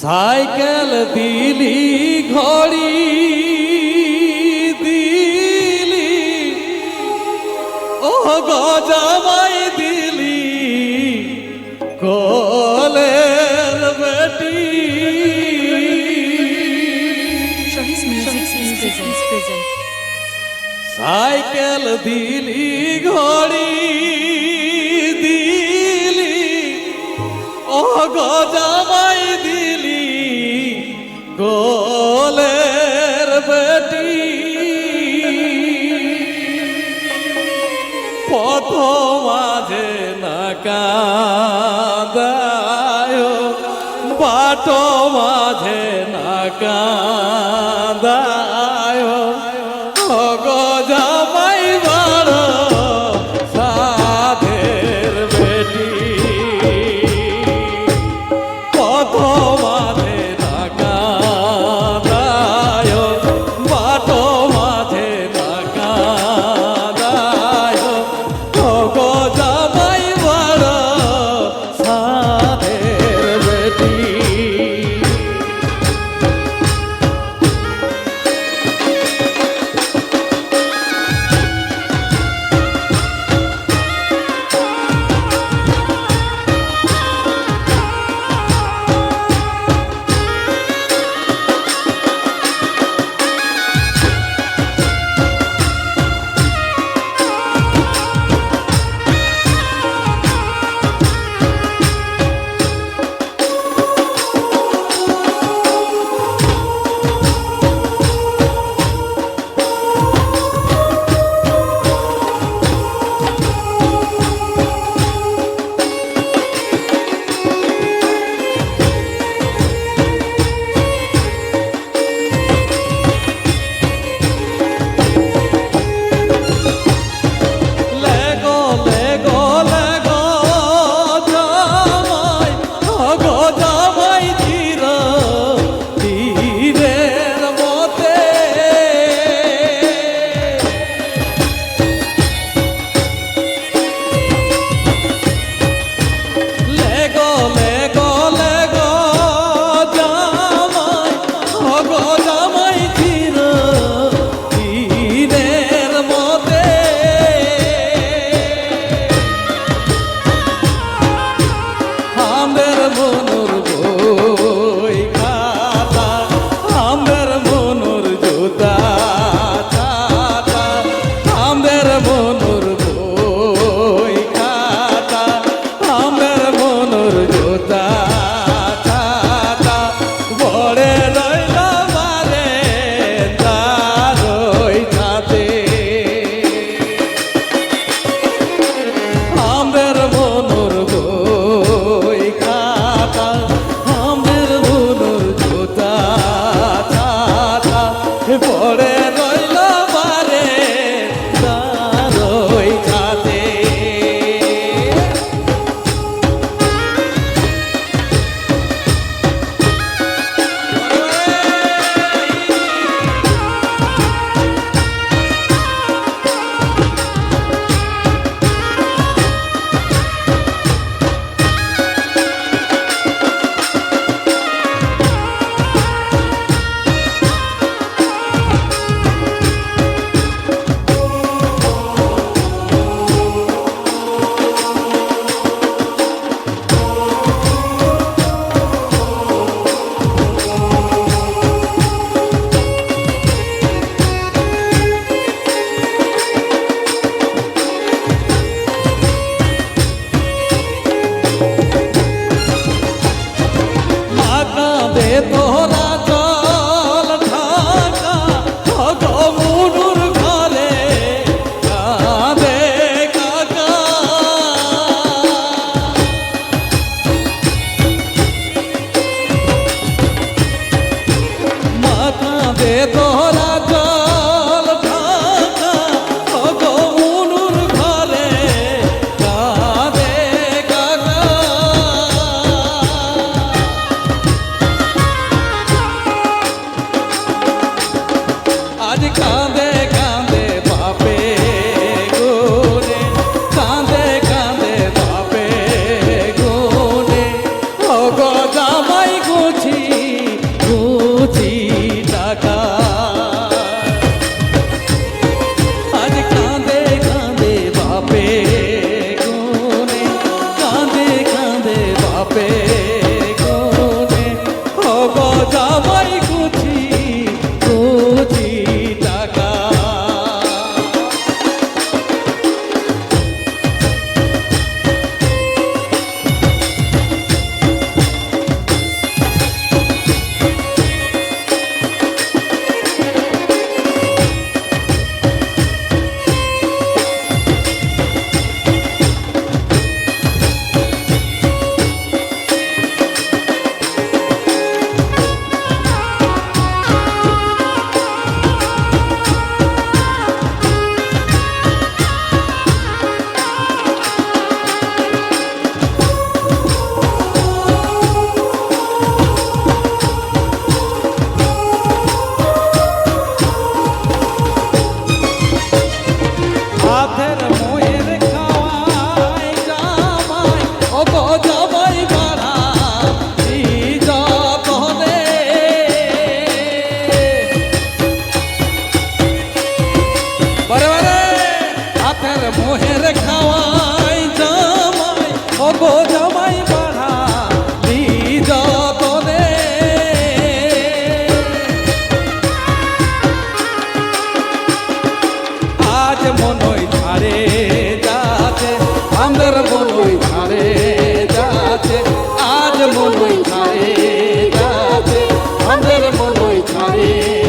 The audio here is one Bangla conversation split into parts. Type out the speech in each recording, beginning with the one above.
সাইকেল দিলি ঘড়ি দিলি। ও গজামাই দিলি কোলে বেটি। সাইকেল দিলি ঘড়ি দিলি। ও গজামাই দিলি। গোলের বেটি। পথ মাঝে নাকা বাট মাঝে নাকা ধারে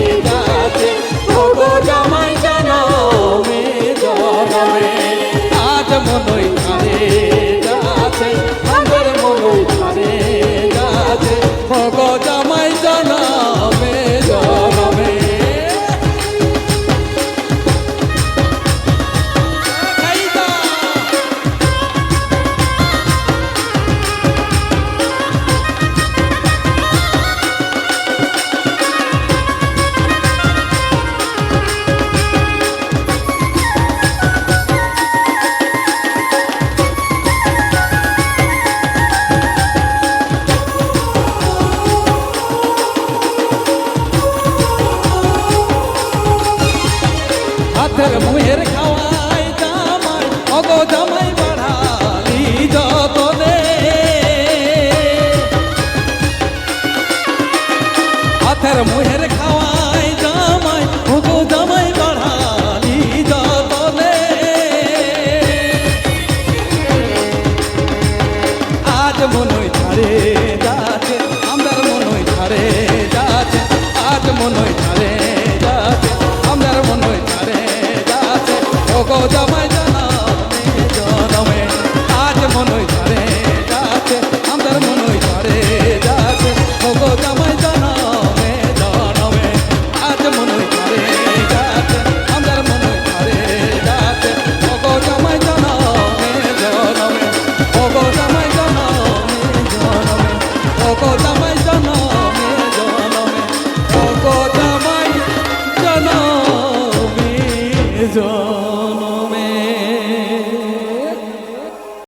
হাতের মুহের খাওয়াই জামাই অগ জামাই বাড়ালি যতনে। হাতের মুহের